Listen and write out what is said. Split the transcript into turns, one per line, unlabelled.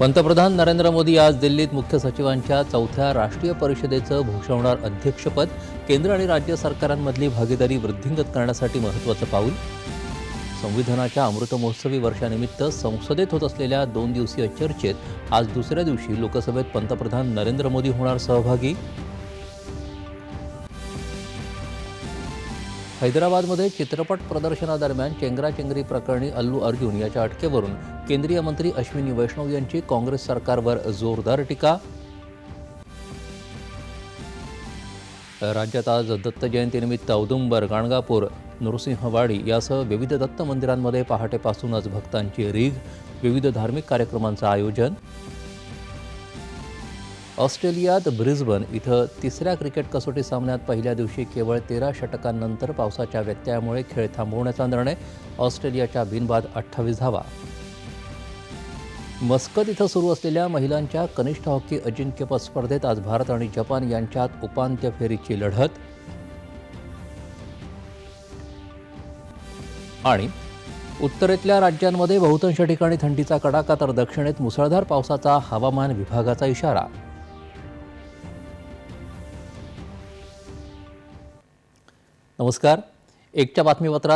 पंतप्रधान नरेंद्र मोदी आज दिल्लीत मुख्य सचिवांच्या चौथ्या राष्ट्रीय परिषदेचं भूषवणार अध्यक्षपद केंद्र आणि राज्य सरकारांमधली भागीदारी वृद्धिंगत करण्यासाठी महत्त्वाचं पाऊल. संविधानाच्या अमृत महोत्सवी वर्षानिमित्त संसदेत होत असलेल्या दोन दिवसीय चर्चेत आज दुसऱ्या दिवशी लोकसभेत पंतप्रधान नरेंद्र मोदी होणार सहभागी. हैदराबादमध्ये चित्रपट प्रदर्शनादरम्यान चेंगराचेंगरी प्रकरणी अल्लू अर्जुन याच्या अटकेवरून केंद्रीय मंत्री अश्विनी वैष्णव यांची काँग्रेस सरकारवर जोरदार टीका. राज्यात आज दत्त जयंतीनिमित्त औदुंबर गाणगापूर नृसिंहवाडी यासह विविध दत्त मंदिरांमध्ये पहाटेपासूनच भक्तांची रीघ. विविध धार्मिक कार्यक्रमांचं आयोजन. ऑस्ट्रेलियात ब्रिस्बन इथं तिसऱ्या क्रिकेट कसोटी सामन्यात पहिल्या दिवशी केवळ तेरा षटकांनंतर पावसाच्या व्यत्ययामुळे खेळ थांबवण्याचा निर्णय ऑस्ट्रेलियाच्या बिनबाद अठ्ठावीस धावा मस्कत इथं सुरू असलेल्या महिलांच्या कनिष्ठ हॉकी अजिंक्यपद स्पर्धेत आज भारत आणि जपान यांच्यात उपांत्य फेरीची लढत. आणि उत्तरेतल्या राज्यांमध्ये बहुतांश ठिकाणी थंडीचा कडाका तर दक्षिणेत मुसळधार पावसाचा हवामान विभागाचा इशारा. नमस्कार. एकच्या बातमीपत्रात